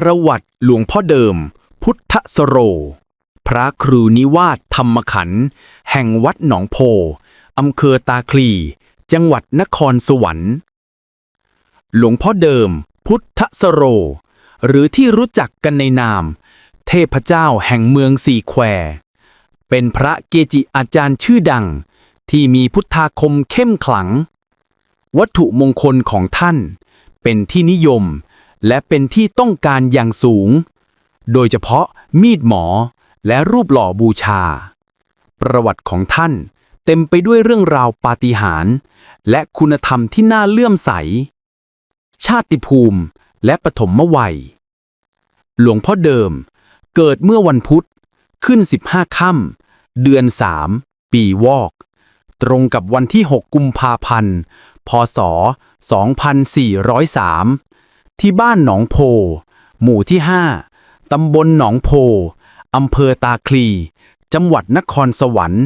ประวัติหลวงพ่อเดิม พุทธสโร พระครูนิวาสธรรมขันธ์แห่งวัดหนองโพอำเภอตาคลี จังหวัดนครสวรรค์ หลวงพ่อเดิม พุทธสโร หรือที่รู้จักกันในนาม เทพเจ้าแห่งเมืองสี่แคว เป็นพระเกจิอาจารย์ชื่อดัง ที่มีพุทธาคมเข้มขลัง วัตถุมงคลของท่านเป็นที่นิยม และเป็นที่ต้องการอย่างสูง โดยเฉพาะมีดหมอและรูปหล่อบูชา ประวัติของท่านเต็มไปด้วยเรื่องราวปาฏิหาริย์และคุณธรรมที่น่าเลื่อมใส ชาติภูมิและปฐมวัย หลวงพ่อเดิมเกิดเมื่อวันพุธขึ้น 15 ค่ำเดือน 3 ปีวอก ตรงกับวันที่ 6 กุมภาพันธ์ พศ 2403 ที่บ้านหนองโพ หมู่ที่ 5 ตำบลหนองโพ อำเภอตาคลี จังหวัดนครสวรรค์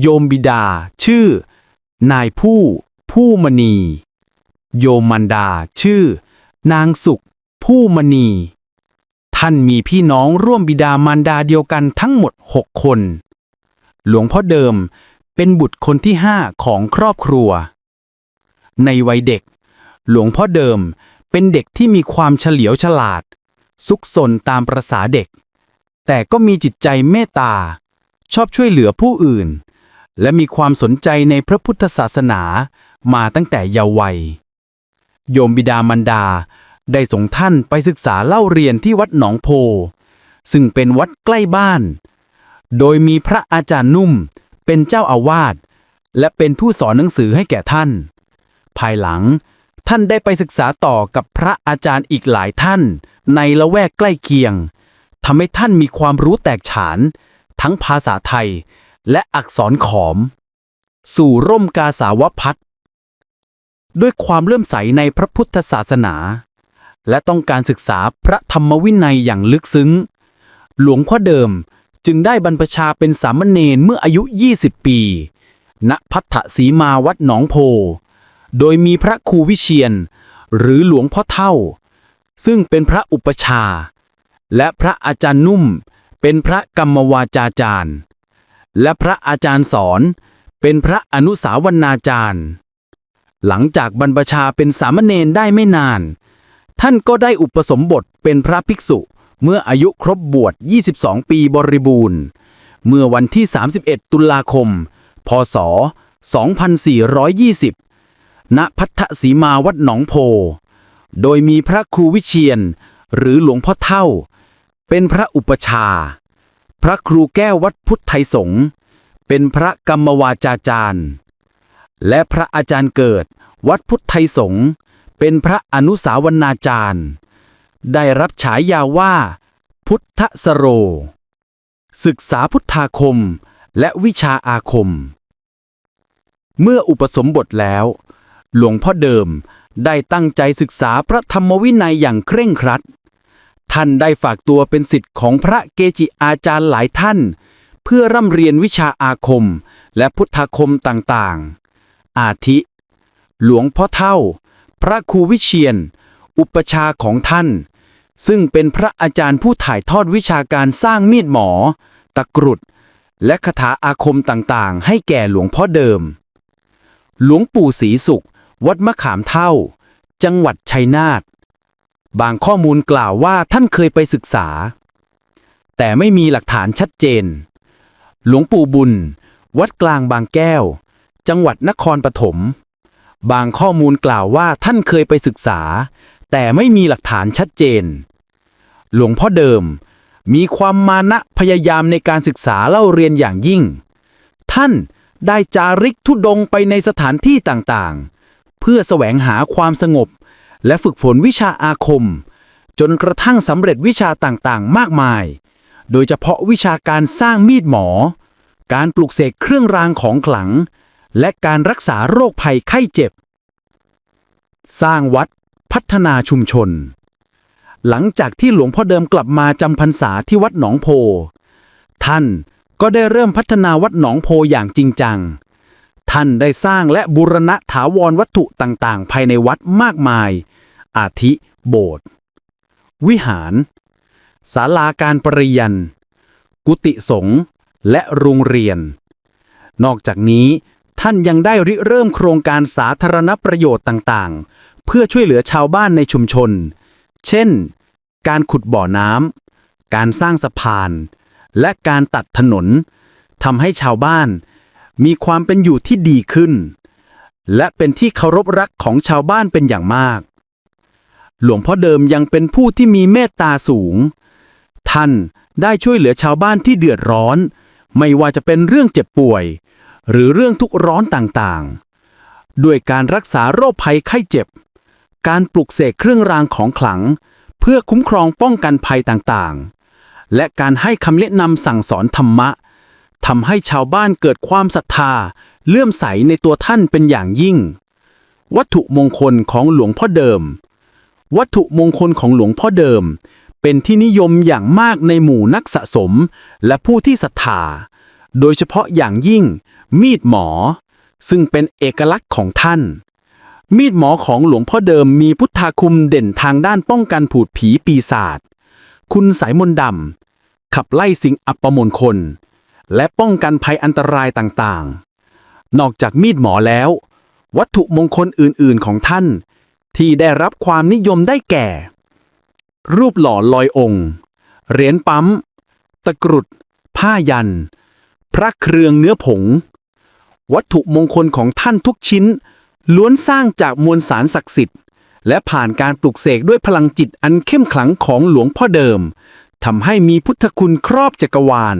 โยมบิดา ชื่อ นายผู้ ผู้มณี โยมมันดา ชื่อ นางสุข ผู้มณี ท่านมีพี่น้องร่วมบิดามารดาเดียวกันทั้งหมดหกคน หลวงพ่อเดิมเป็นบุตรคนที่ห้าของครอบครัว ในวัยเด็ก หลวงพ่อเดิม เป็นเด็กที่มีความเฉลียวฉลาด ซุกซนตามประษาเด็ก แต่ก็มีจิตใจเมตตา ชอบช่วยเหลือผู้อื่น และมีความสนใจในพระพุทธศาสนามาตั้งแต่เยาว์วัย โยมบิดามารดาได้ส่งท่านไปศึกษาเล่าเรียนที่วัดหนองโพ ซึ่งเป็นวัดใกล้บ้าน โดยมีพระอาจารย์นุ่มเป็นเจ้าอาวาสและเป็นผู้สอนหนังสือให้แก่ท่าน ภายหลัง ท่านได้ไปศึกษาต่อกับพระอาจารย์อีกหลายท่าน ในละแวกใกล้เคียงทำให้ท่านมีความรู้แตกฉาน ทั้งภาษาไทย และอักษรขอม สู่ร่มกาสาวพัฒน์ด้วยความเลื่อมใสในพระพุทธศาสนา และต้องการศึกษาพระธรรมวินัยอย่างลึกซึ้ง หลวงพ่อเดิมจึงได้บรรพชาเป็นสามเณรเมื่ออายุ 20 ปี ณ พัทธสีมาวัดหนองโพ โดยมีพระครูวิเชียน หรือหลวงพ่อเท่า ซึ่งเป็นพระอุปชา และพระอาจารย์นุ่ม เป็นพระกรรมวาจาจารย์ และพระอาจารย์สอน เป็นพระอนุสาวนาจารย์ หลังจากบรรพชาเป็นสามเณรได้ไม่นาน ท่านก็ได้อุปสมบทเป็นพระภิกษุเมื่ออายุครบบวช 22 ปีบริบูรณ์ เมื่อวันที่ 31 ตุลาคม พศ 2420 ณพัทธสีมาวัดหนองโพ โดยมีพระครูวิเชียน หรือหลวงพ่อเท่า เป็นพระอุปชา พระครูแก้ววัดพุทธไทยสงฆ์เป็นพระกรรมวาจาจารย์ และพระอาจารย์เกิด วัดพุทธไทยสงฆ์เป็นพระอนุสาวนาจารย์ ได้รับฉายาว่า พุทธสโร ศึกษาพุทธาคมและวิชาอาคม เมื่ออุปสมบทแล้ว หลวงพ่อเดิมได้ตั้งใจศึกษาพระธรรมวินัยอย่างเคร่งครัด ท่านได้ฝากตัวเป็นศิษย์ของพระเกจิอาจารย์หลายท่าน เพื่อร่ำเรียนวิชาอาคมและพุทธาคมต่างๆ อาทิ หลวงพ่อเท่า พระครูวิเชียน อุปชาของท่าน ซึ่งเป็นพระอาจารย์ผู้ถ่ายทอดวิชาการสร้างมีดหมอ ตะกรุด และคาถาอาคมต่างๆ ให้แก่หลวงพ่อเดิม หลวงปู่ศรีสุข วัดมะขามเท่า จังหวัดชัยนาทบางข้อมูลกล่าวว่าท่านเคยไปศึกษา แต่ไม่มีหลักฐานชัดเจน หลวงปู่บุญ วัดกลางบางแก้ว จังหวัดนครปฐมบางข้อมูลกล่าวว่าท่านเคยไปศึกษา แต่ไม่มีหลักฐานชัดเจน หลวงพ่อเดิม มีความมานะพยายามในการศึกษาเล่าเรียนอย่างยิ่ง ท่านได้จาริกทุดงไปในสถานที่ต่าง เพื่อแสวงหาความสงบ และฝึกฝนวิชาอาคม จนกระทั่งสำเร็จวิชาต่างๆ มากมาย โดยเฉพาะวิชาการสร้างมีดหมอ การปลูกเสกเครื่องรางของขลัง และการรักษาโรคภัยไข้เจ็บ สร้างวัดพัฒนาชุมชน หลังจากที่หลวงพ่อเดิมกลับมาจำพรรษาที่วัดหนองโพ ท่านก็ได้เริ่มพัฒนาวัดหนองโพอย่างจริงจัง ท่านได้สร้างและบูรณะถาวรวัตถุต่างๆ ภายในวัดมากมาย อาทิ โบสถ์วิหารศาลาการประเรียนกุฏิสงฆ์และโรงเรียน นอกจากนี้ท่านยังได้ริเริ่มโครงการสาธารณประโยชน์ต่างๆ เพื่อช่วยเหลือชาวบ้านในชุมชน เช่น การขุดบ่อน้ำการสร้างสะพาน และการตัดถนนทำให้ชาวบ้าน มีความเป็นอยู่ที่ดีขึ้น และเป็นที่เคารพรักของชาวบ้านเป็นอย่างมาก หลวงพ่อเดิมยังเป็นผู้ที่มีเมตตาสูง ท่านได้ช่วยเหลือชาวบ้านที่เดือดร้อน ไม่ว่าจะเป็นเรื่องเจ็บป่วย หรือเรื่องทุกข์ร้อนต่างๆ ด้วยการรักษาโรคภัยไข้เจ็บ การปลุกเสกเครื่องรางของขลัง เพื่อคุ้มครองป้องกันภัยต่างๆ และการให้คำแนะนำสั่งสอนธรรมะ ทำให้ชาวบ้านเกิดความศรัทธา เลื่อมใสในตัวท่านเป็นอย่างยิ่ง วัตถุมงคลของหลวงพ่อเดิม วัตถุมงคลของหลวงพ่อเดิม เป็นที่นิยมอย่างมากในหมู่นักสะสม และผู้ที่ศรัทธา โดยเฉพาะอย่างยิ่ง มีดหมอ ซึ่งเป็นเอกลักษณ์ของท่าน มีดหมอของหลวงพ่อเดิมมีพุทธาคุมเด่นทางด้านป้องกันผูดผีปีศาจคุณสายมนต์ดำขับไล่สิ่งอัปมงคล และป้องกันภัยอันตรายต่างๆ นอกจากมีดหมอแล้ว วัตถุมงคลอื่นๆของท่าน ที่ได้รับความนิยมได้แก่ รูปหล่อลอยองค์ เหรียญปั๊ม ตะกรุด ผ้ายัน พระเครืองเนื้อผง วัตถุมงคลของท่านทุกชิ้น ล้วนสร้างจากมวลสารศักดิ์สิทธิ์ และผ่านการปลุกเสกด้วยพลังจิตอันเข้มขลังของหลวงพ่อเดิมทำให้มีพุทธคุณครอบจักรวาล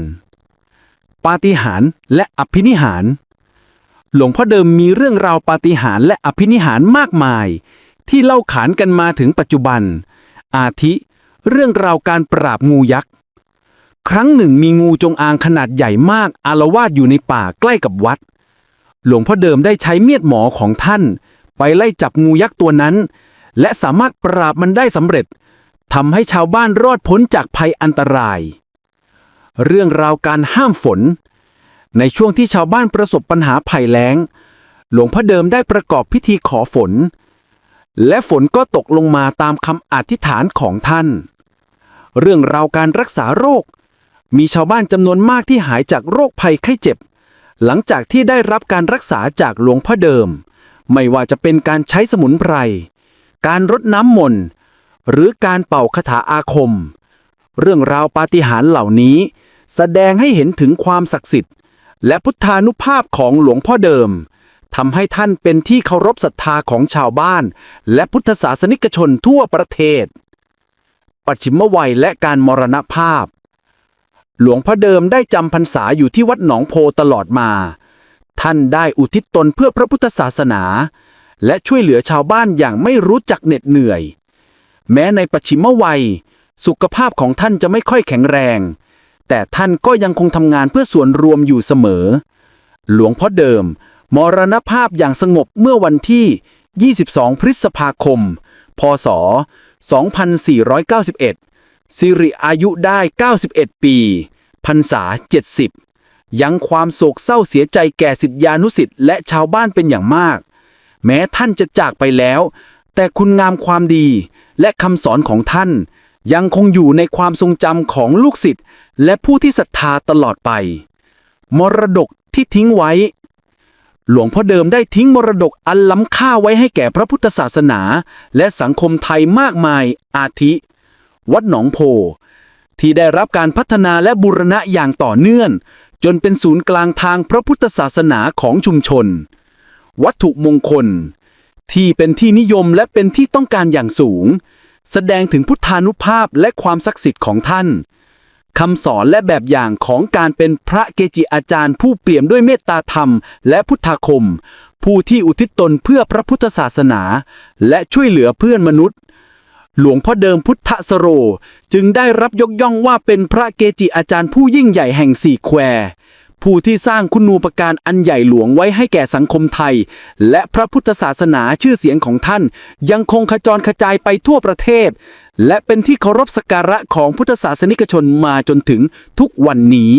ปาฏิหาริย์และอภินิหาร หลวงพ่อเดิมมีเรื่องราวปาฏิหาริย์และอภินิหารมากมาย ที่เล่าขานกันมาถึงปัจจุบัน อาทิ เรื่องราวการปราบงูยักษ์ ครั้งหนึ่งมีงูจงอางขนาดใหญ่มากอารวาสอยู่ในป่าใกล้กับวัด หลวงพ่อเดิมได้ใช้เมียดหมอของท่าน ไปไล่จับงูยักษ์ตัวนั้น และสามารถปราบมันได้สำเร็จทำให้ชาวบ้านรอดพ้นจากภัยอันตราย เรื่องราวการห้ามฝน ในช่วงที่ชาวบ้านประสบปัญหาภัยแล้ง หลวงพ่อเดิมได้ประกอบพิธีขอฝน และฝนก็ตกลงมาตามคำอธิษฐานของท่าน เรื่องราวการรักษาโรค มีชาวบ้านจำนวนมากที่หายจากโรคภัยไข้เจ็บ หลังจากที่ได้รับการรักษาจากหลวงพ่อเดิม ไม่ว่าจะเป็นการใช้สมุนไพร การรดน้ำมนต์หรือการเป่าคาถาอาคม เรื่องราวปาฏิหาริย์เหล่านี้ แสดงให้เห็นถึงความศักดิ์สิทธิ์ และพุทธานุภาพของหลวงพ่อเดิมทำให้ท่านเป็นที่เคารพศรัทธาของชาวบ้าน และพุทธศาสนิกชนทั่วประเทศ ปัจฉิมวัยและการมรณภาพ หลวงพ่อเดิมได้จำพรรษาอยู่ที่วัดหนองโพตลอดมา ท่านได้อุทิศตนเพื่อพระพุทธศาสนา และช่วยเหลือชาวบ้านอย่างไม่รู้จักเหน็ดเหนื่อย แม้ในปัจฉิมวัย สุขภาพของท่านจะไม่ค่อยแข็งแรง แต่ท่านก็ยังคงทำงานเพื่อส่วนรวมอยู่เสมอ หลวงพ่อเดิม มรณภาพอย่างสงบเมื่อวันที่ 22 พฤษภาคม พศ 2491 สิริอายุได้ 91 ปีพรรษา 70 ยังความโศกเศร้าเสียใจแก่สิทธิานุสิทธิ์และชาวบ้านเป็นอย่างมาก แม้ท่านจะจากไปแล้ว แต่คุณงามความดีและคำสอนของท่าน ยังคงอยู่ในความทรงจำของลูกศิษย์และผู้ที่ศรัทธาตลอดไป มรดกที่ทิ้งไว้ หลวงพ่อเดิมได้ทิ้งมรดกอันล้ำค่าไว้ให้แก่พระพุทธศาสนา และสังคมไทยมากมาย อาทิ วัดหนองโพ ที่ได้รับการพัฒนาและบูรณะอย่างต่อเนื่อง จนเป็นศูนย์กลางทางพระพุทธศาสนาของชุมชน วัตถุมงคล ที่เป็นที่นิยมและเป็นที่ต้องการอย่างสูง แสดงถึงพุทธานุภาพและความศักดิ์สิทธิ์ของท่านคำสอนและแบบอย่างของการเป็นพระเกจิอาจารย์ผู้เปี่ยมด้วยเมตตาธรรม และพุทธาคม ผู้ที่อุทิศตนเพื่อพระพุทธศาสนา และช่วยเหลือเพื่อนมนุษย์ หลวงพ่อเดิมพุทธสโร จึงได้รับยกย่องว่าเป็นพระเกจิอาจารย์ผู้ยิ่งใหญ่แห่งสี่แคว ผู้ที่สร้างคุณูปการอันใหญ่หลวงไว้ให้แก่สังคมไทย และพระพุทธศาสนาชื่อเสียงของท่าน ยังคงขจรกระจายไปทั่วประเทศ และเป็นที่เคารพสักการะของพุทธศาสนิกชนมาจนถึงทุกวันนี้